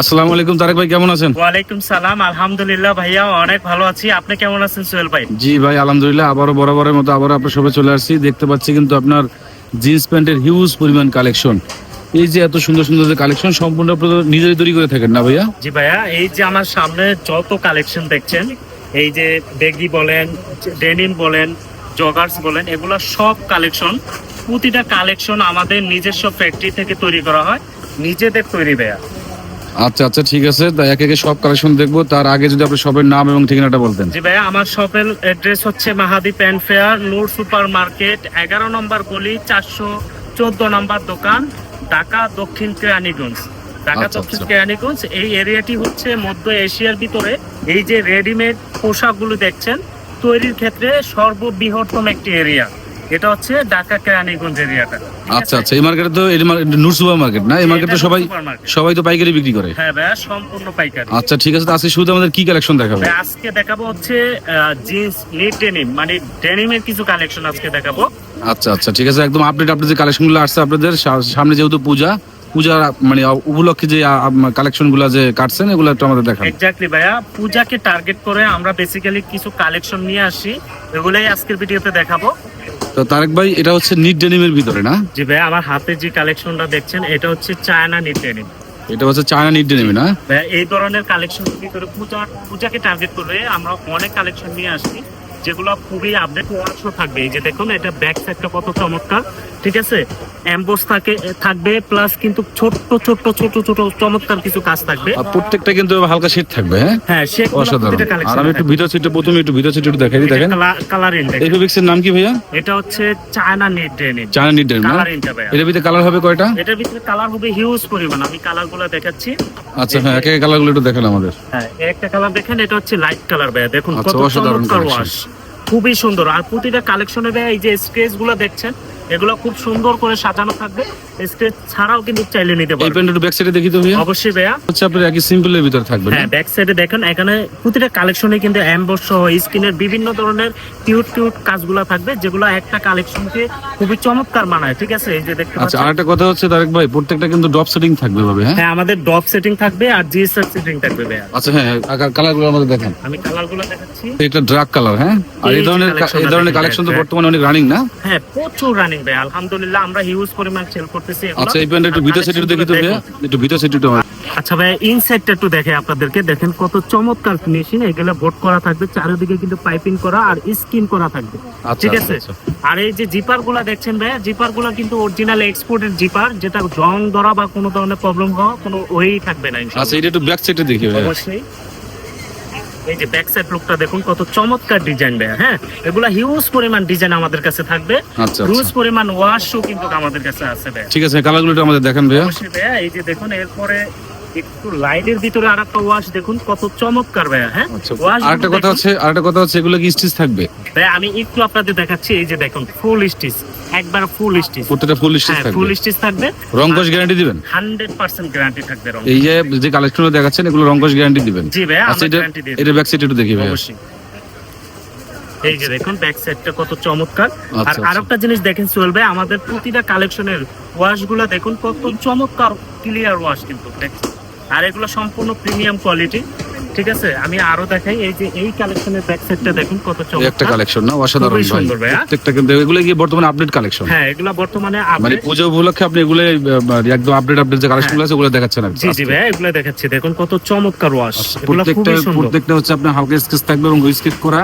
আসসালামু আলাইকুম তারেক ভাই কেমন আছেন? ওয়ালাইকুম সালাম আলহামদুলিল্লাহ ভাইয়া অনেক ভালো আছি। আপনি কেমন আছেন সোহেল ভাই? জি ভাই আলহামদুলিল্লাহ আবারও বরাবরের মতো আবারও আপনার সবাই চলে আসছি। দেখতে পাচ্ছি কিন্তু আপনার জিন্স প্যান্টের হিউজ পরিমাণ কালেকশন এই যে এত সুন্দর সুন্দর যে কালেকশন সম্পূর্ণ আপনারা নিজেই তৈরি করে থাকেন না ভাইয়া? জি ভাইয়া এই যে আমার সামনে যত কালেকশন দেখছেন এই যে বেগি বলেন ডেনিম বলেন জগার্স বলেন এগুলো সব কালেকশন প্রতিটা কালেকশন আমাদের নিজস্ব ফ্যাক্টরি থেকে তৈরি করা হয় নিজেদের তৈরি ভাইয়া। আচ্ছা আচ্ছা ঠিক আছে। তাই একে একে সব কালেকশন দেখব। তার আগে যদি আপনি সবের নাম এবং ঠিকানাটা বলতেন। জি ভাইয়া আমার শপের অ্যাড্রেস হচ্ছে মাহাদি প্যান ফেয়ার নূর সুপার মার্কেট এগারো নম্বর গলি চারশো চোদ্দ নম্বর দোকান ঢাকা দক্ষিণ কেরানীগঞ্জ। ঢাকা আচ্ছা, দক্ষিণ আচ্ছা। কেরানীগঞ্জ এই এরিয়াটি হচ্ছে মধ্য এশিয়ার ভিতরে। এই যে রেডিমেড পোশাকগুলো দেখছেন তৈরির ক্ষেত্রে সর্ববৃহত্তম একটি এরিয়া এটা হচ্ছে ঢাকা কেরানীগঞ্জ এরিয়াটা। আচ্ছা আচ্ছা এই মার্কেটে তো নূর সুপার মার্কেট না? এই মার্কেটে সবাই সবাই তো পাইকারি বিক্রি করে। হ্যাঁ ভাইয়া সম্পূর্ণ পাইকারি। আচ্ছা ঠিক আছে আজকে শুধু আমাদের কি কালেকশন দেখাবে? আজকে দেখাবো হচ্ছে জিন্স নিট ডেনিম মানে ডেনিমের কিছু কালেকশন আজকে দেখাবো। আচ্ছা আচ্ছা ঠিক আছে একদম আপডেট আপডেট যে কালেকশনগুলো আসছে আপনাদের সামনে যেহেতু পূজা পূজা মানে উপলক্ষে যে কালেকশনগুলা যে কাটছেন এগুলো একটু আমাদের দেখান। এক্স্যাক্টলি ভাইয়া পূজাকে টার্গেট করে আমরা বেসিক্যালি কিছু কালেকশন নিয়ে আসি এগুলাই আজকের ভিডিওতে দেখাবো। তো তারেক ভাই এটা হচ্ছে নিট ডেনিমের ভিতরে না? জি ভাইয়া আমার হাতে যে কালেকশনটা দেখছেন এটা হচ্ছে চায়না নিট ডেনিম। এটা হচ্ছে চায়না নিট ডেনিম না? এই ধরনের কালেকশন ভিতরে পূজা পূজাকে টার্গেট করে আমরা অনেক কালেকশন নিয়ে আসি যেগুলো খুবই আপডেট ওয়াশও থাকবে। এই যে দেখুন এটা ব্যাক সাইডটা কত চমৎকার। ঠিক আছে? এমবোস থাকে থাকবে প্লাস কিন্তু ছোট্ট ছোট্ট ছোট ছোট চমৎকার কিছু কাজ থাকবে। প্রত্যেকটা কিন্তু হালকা শীত থাকবে হ্যাঁ? হ্যাঁ সে অসাধারণ। আর আমি একটু ভিতর সিটে প্রথমে একটু ভিতর সিটে দেখাই দিই দেখেন। কালার ইন্ডেক্স এই ফেব্রিক্সের নাম কি ভাইয়া? এটা হচ্ছে চায়না নেট ড্রেনেজ চায়না নিট ডেনিম কালার ইনটা ভাইয়া। এটার ভিতরে কালার হবে কয়টা? এটার ভিতরে কালার হবে হিউজ পরিমাণ। আমি কালারগুলো দেখাচ্ছি। আচ্ছা হ্যাঁ এক এক কালারগুলো একটু দেখেন আমাদের। হ্যাঁ একটা কালার দেখেন এটা হচ্ছে লাইট কালার ভাইয়া। দেখুন আচ্ছা, কত চমৎকার ওয়াশ খুবই সুন্দর। আর প্রতিটা কালেকশনের এই যে স্ক্রেচগুলো দেখছেন এগুলো খুব সুন্দর করে সাজানো থাকবে। স্ক্রেচ ছাড়াও কিন্তু চাইলে নিতে এই পারবেন প্যান্ট একটু ব্যাক সাইডে দেখি তো ভাইয়া অবশ্যই ভাইয়া। হচ্ছে আপনার একই সিম্পলের ভিতরে থাকবে হ্যাঁ ব্যাক সাইডে দেখেন এখানে প্রতিটা কালেকশনে কিন্তু অ্যাম্বস সহ স্কিনের বিভিন্ন ধরনের কিউট কিউট কাজগুলো থাকবে যেগুলো একটা কালেকশনকে খুবই চমৎকার মানায় ঠিক আছে? এই যে দেখতে আচ্ছা আরেকটা কথা হচ্ছে তারেক ভাই প্রত্যেকটা কিন্তু ড্রপ সেটিং থাকবে ভাবে হ্যাঁ? হ্যাঁ আমাদের ডপ সেটিং থাকবে আর জিএসআর সেটিং থাকবে ভাইয়া। আচ্ছা হ্যাঁ কালারগুলো আমাদের দেখেন। আমি কালারগুলো দেখাচ্ছি। এটা ড্রাগ কালার হ্যাঁ? আর এই এই ধরনের এই ধরনের কালেকশন তো হ্যাঁ। বর্তমানে অনেক রানিং না? হ্যাঁ প্রচুর রানিং ভাই। আলহামদুলিল্লাহ আমরা হিউজ পরিমাণ সেল করতেছি আচ্ছা এই প্যান্ট একটু আর ভিতর সাইডে দেখি তো দেখুন। একটু ভিতর সাইডে একটু আমার- আচ্ছা ভাই ইনসাইডটা একটু দেখে আপনাদেরকে। দেখেন কত চমৎকার ফিনিশিং এগুলো বোট করা থাকবে চারিদিকে কিন্তু পাইপিং করা আর স্কিন করা থাকবে। আচ্ছা, ঠিক আচ্ছা, আছে? আচ্ছা। আর এই যে জিপারগুলা দেখছেন ভাই জিপারগুলা কিন্তু অরিজিনাল এক্সপোর্টেড জিপার যেটা জং ধরা বা কোনো ধরনের প্রবলেম হওয়া কোনো ওয়েই থাকবে না আচ্ছা এটা একটু ব্যাক সাইডে দেখি ভাইয়া। অবশ্যই। এই যে ব্যাক সাইড লুকটা দেখুন কত চমৎকার ডিজাইন ভাইয়া হ্যাঁ? এগুলা হিউজ পরিমাণ ডিজাইন আমাদের কাছে থাকবে। আচ্ছা হিউজ আচ্ছা পরিমাণ ওয়াশও কিন্তু আমাদের কাছে আছে ভাইয়া। ঠিক আছে কালারগুলো আমাদের দেখেন ভাইয়া। অবশ্যই ভাইয়া এই যে দেখুন এরপরে একটু লাইটের ভিতরে আর একটা ওয়াশ দেখুন কত চমৎকার ভাইয়া হ্যাঁ? আচ্ছা ওয়াশ আরেকটা কথা হচ্ছে আরেকটা কথা হচ্ছে এগুলো কি স্টিচ থাকবে? ভাইয়া আমি একটু আপনাদের দেখাচ্ছি এই যে দেখুন ফুল স্টিচ একবার ফুল স্টিচ প্রত্যেকটা ফুল স্টিচ হ্যাঁ ফুল থাকবে স্টিচ থাকবে। রংকশ গ্যারান্টি দিবেন? হান্ড্রেড পার্সেন্ট গ্যারান্টি থাকবে রং এই যে যে কালেকশন দেখাচ্ছেন এগুলো রংকশ গ্যারান্টি দিবেন। জি ভাইয়া আচ্ছা আমরা এটা গ্যারান্টি দিয়ে এটা ব্যাক সাইডে একটু দেখি ভাইয়া। অবশ্যই। এই যে দেখুন ব্যাক সাইডটা কত চমৎকার। আর আচ্ছা, আচ্ছা। আরেকটা জিনিস দেখেন সোহেল ভাই আমাদের প্রতিটা কালেকশনের ওয়াশগুলা দেখুন কত চমৎকার ক্লিয়ার ওয়াশ কিন্তু দেখছেন আর এগুলো সম্পূর্ণ প্রিমিয়াম কোয়ালিটি ঠিক আছে? আমি আরও দেখাই এই যে এই কালেকশনের ব্যাক সাইডটা দেখুন কত এই একটা কালেকশন না? অসাধারণ ভাই। প্রত্যেকটা কিন্তু এগুলো কি বর্তমানে আপডেট কালেকশন হ্যাঁ এগুলো বর্তমানে মানে update। পুজো উপলক্ষে আপনি এগুলো একদম আপডেট আপডেট যে কালেকশন আছে ওগুলো দেখাচ্ছেন কি। জি জি ভাই এগুলো দেখাচ্ছি। দেখুন কত চমৎকার ওয়াশ আচ্ছা, এগুলো প্রত্যেকটা খুবই সুন্দর। প্রত্যেকটা হচ্ছে আপনার হালকা স্কেচ থাকবে এবং স্কেচ করা।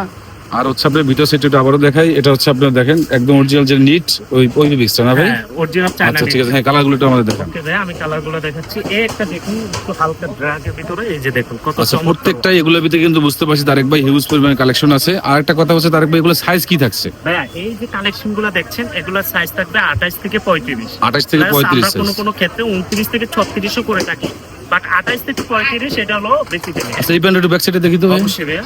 আর হচ্ছে আপনার ভিতর সেট একটু আবারও দেখাই। এটা হচ্ছে আপনার দেখেন একদম অরিজিনাল যে নিট ওই ওই বিক্সটা না ভাই? হ্যাঁ অরিজিনাল চায়না আচ্ছা ঠিক আছে হ্যাঁ কালারগুলো একটু আমাদের দেখান। ওকে ভাই আমি কালারগুলো দেখাচ্ছি। এই একটা দেখুন একটু হালকা ড্রাগের ভিতরে এই যে দেখুন কত আচ্ছা চমৎকার। প্রত্যেকটাই এগুলোর ভিতরে কিন্তু বুঝতে পারছি তারেক ভাই হিউজ পরিমাণে কালেকশন আছে। আর একটা কথা হচ্ছে তারেক ভাই এগুলো সাইজ কি থাকছে? ভাইয়া এই যে কালেকশনগুলো দেখছেন এগুলোর সাইজ থাকবে আঠাশ থেকে পঁয়ত্রিশ। আঠাশ থেকে Plus পঁয়ত্রিশ আমরা কোনো কোনো ক্ষেত্রে উনত্রিশ থেকে ছত্রিশও করে থাকি। বাট আঠাশ থেকে পঁয়ত্রিশ এটা হলো বেশি দেবে আচ্ছা এই প্যান্ট একটু ব্যাক সাইডে দেখি তো ভাই। অবশ্যই ভাইয়া।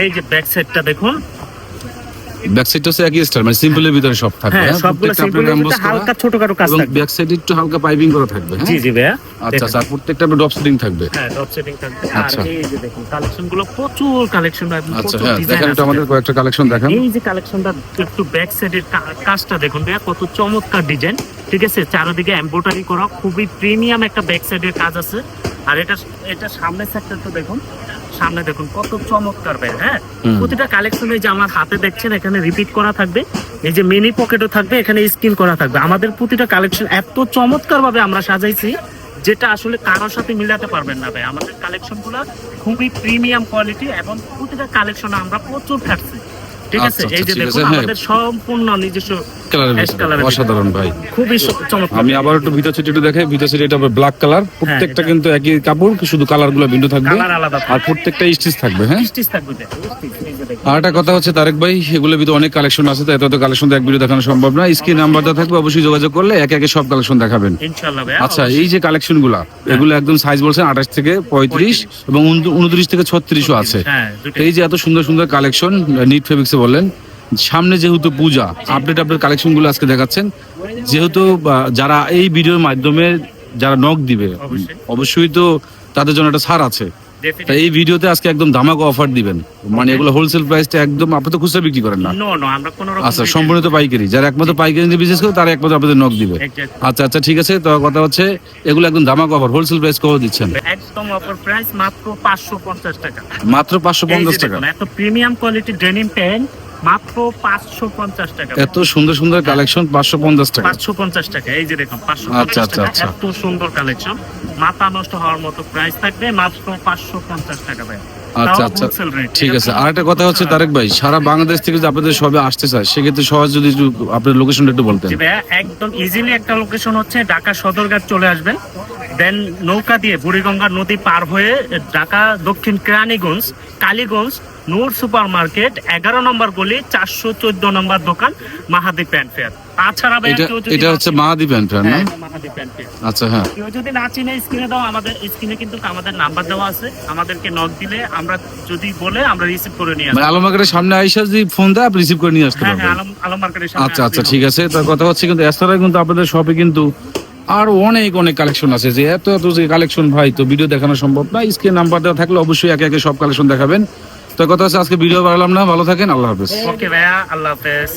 এই যে ব্যাক সাইডটা দেখুন। ব্যাক সাইড হচ্ছে একই স্টাইল মানে সিম্পলের ভিতরে সব থাকবে হ্যাঁ হ্যাঁ? সবগুলো হালকা ছোটখাটো কাজ থাকবে। ব্যাক সাইডে একটু হালকা পাইপিং করা থাকবে হ্যাঁ? জি জি ভাইয়া। আচ্ছা দেখুন। আচ্ছা প্রত্যেকটা আপনার ড্রপ সেটিং থাকবে। হ্যাঁ ডট সেটিং থাকবে। আর আচ্ছা। এই যে দেখুন কালেকশনগুলো প্রচুর কালেকশন আচ্ছা হ্যাঁ দেখেন একটু আমাদের কয়েকটা কালেকশন দেখান। এই যে কালেকশনটা একটু ব্যাক সাইডের কাজটা দেখুন ভাইয়া কত চমৎকার ডিজাইন ঠিক আছে? চারিদিকে এমব্রয়ডারি করা খুবই প্রিমিয়াম একটা ব্যাক সাইডের কাজ আছে। আর এটা এটা সামনের সেক্টরটা দেখুন। সামনে দেখুন কত চমৎকার ব্যাগ হ্যাঁ? প্রতিটা কালেকশনে যে আমার হাতে দেখছেন এখানে রিপিট করা থাকবে। এই যে মিনি পকেটও থাকবে এখানে স্কিন করা থাকবে। আমাদের প্রতিটা কালেকশন এত চমৎকার ভাবে আমরা সাজাইছি যেটা আসলে কারোর সাথে মিলাতে পারবেন না ভাই। আমাদের কালেকশনগুলো খুবই প্রিমিয়াম কোয়ালিটি এবং প্রতিটা কালেকশনে আমরা প্রচুর থাকছি ঠিক আছে? আচ্ছা, এই যে দেখুন হ্যাঁ। আমাদের সম্পূর্ণ নিজস্ব কালারের Ash colour এর অসাধারণ ভাই। খুবই চমৎকার। আমি আবার একটু ভিতর সিটি একটু দেখাই। ভিতর সিটি এটা ব্ল্যাক কালার প্রত্যেকটা কিন্তু একই কাপড় শুধু কালারগুলো ভিন্ন থাকবে। আর প্রত্যেকটা স্টিচ থাকবে হ্যাঁ? স্টিচ থাকবে। আর একটা কথা হচ্ছে তারেক ভাই এগুলোর ভিতরে অনেক কালেকশন আছে তো এত কালেকশন এক ভিডিও দেখানো সম্ভব না। স্ক্রিন নাম্বারটা থাকবে অবশ্যই যোগাযোগ করলে একে একে সব কালেকশন দেখাবেন। আচ্ছা এই যে কালেকশনগুলা এগুলো একদম সাইজ বলছেন আঠাশ থেকে পঁয়ত্রিশ এবং উনত্রিশ থেকে ছত্রিশও আছে। হ্যাঁ এই যে এত সুন্দর সুন্দর কালেকশন নিট ফেব্রিক্সে বললেন সামনে যেহেতু পূজা আপডেট আপডেট কালেকশনগুলো আজকে দেখাচ্ছেন যেহেতু যারা এই ভিডিওর মাধ্যমে যারা নখ দিবে অবশ্যই। তো তাদের জন্য একটা সার আছে এই ভিডিওতে আজকে একদম ধামাকা অফার দিবেন। মানে এগুলো হোলসেল প্রাইসটা একদম আপনি তো খুচরা বিক্রি করেন না। আমরা কোনো আচ্ছা সম্পূর্ণ তো পাইকারি। যারা একমাত্র পাইকারি নিয়ে বিজনেস করে তারা একমাত্র আপনাদের নক দিবে। আচ্ছা আচ্ছা ঠিক আছে তো কথা হচ্ছে এগুলো একদম ধামাকা অফার হোলসেল প্রাইস কত দিচ্ছেন? একদম অফার প্রাইস মাত্র পাঁচশো পঞ্চাশ টাকা। মাত্র টাকা। এত প্রিমিয়াম কোয়ালিটি ডেনিম প্যান্ট মাত্র পাঁচশো পঞ্চাশ টাকা। এত সুন্দর সুন্দর কালেকশন পাঁচশো পঞ্চাশ টাকা। পাঁচশো পঞ্চাশ টাকা এই যে দেখুন পাঁচশো আচ্ছা, পঞ্চাশ আচ্ছা, টাকা আচ্ছা। এত সুন্দর কালেকশন মাথা নষ্ট হওয়ার মতো প্রাইস থাকবে মাত্র পাঁচশো পঞ্চাশ টাকা ভাই। আচ্ছা আচ্ছা। ঠিক আছে আর একটা কথা হচ্ছে তারেক ভাই সারা বাংলাদেশ থেকে যদি আপনাদের সবে আসতে চায় সেক্ষেত্রে সহজ যদি একটু আপনার লোকেশনটা একটু বলতেন। একদম ইজিলি একটা লোকেশন হচ্ছে ঢাকা সদরঘাট চলে আসবেন। দেন নৌকা দিয়ে বুড়িগঙ্গা নদী পার হয়ে ঢাকা দক্ষিণ কেরানীগঞ্জ কালীগঞ্জ নূর সুপার মার্কেট এগারো নম্বর গলি চারশো চোদ্দ নম্বর দোকান মাহাদি প্যান্ট ফেয়ার। তাছাড়া এটা হচ্ছে না হ্যাঁ, মাহাদি প্যান্ট ফেয়ার। আচ্ছা হ্যাঁ। কেউ যদি না চিনে স্ক্রিনে দাও আমাদের স্ক্রিনে কিন্তু আমাদের নাম্বার দেওয়া আছে। আমাদেরকে নক দিলে আমরা যদি বলে আমরা রিসিভ করে নিয়ে মানে আসব। আলম মার্কেটের সামনে আইসা যদি ফোন দেয় আপনি রিসিভ করে নিয়ে আসতে হ্যাঁ পারবেন। আলম আলম মার্কেটের সামনে আচ্ছা আচ্ছা ঠিক আছে। তার কথা হচ্ছে কিন্তু এছাড়া কিন্তু আপনাদের শপে কিন্তু আর অনেক অনেক কালেকশন আছে যে এত এত যে কালেকশন ভাই, তো ভিডিও দেখানো সম্ভব না। স্ক্রিন নাম্বার দেওয়া থাকলে অবশ্যই একে একে সব কালেকশন দেখাবেন। তো কথা হচ্ছে, আজকে ভিডিও বাড়ালাম না। ভালো থাকেন, আল্লাহ হাফেজ। ওকে ভাইয়া, আল্লাহ হাফেজ।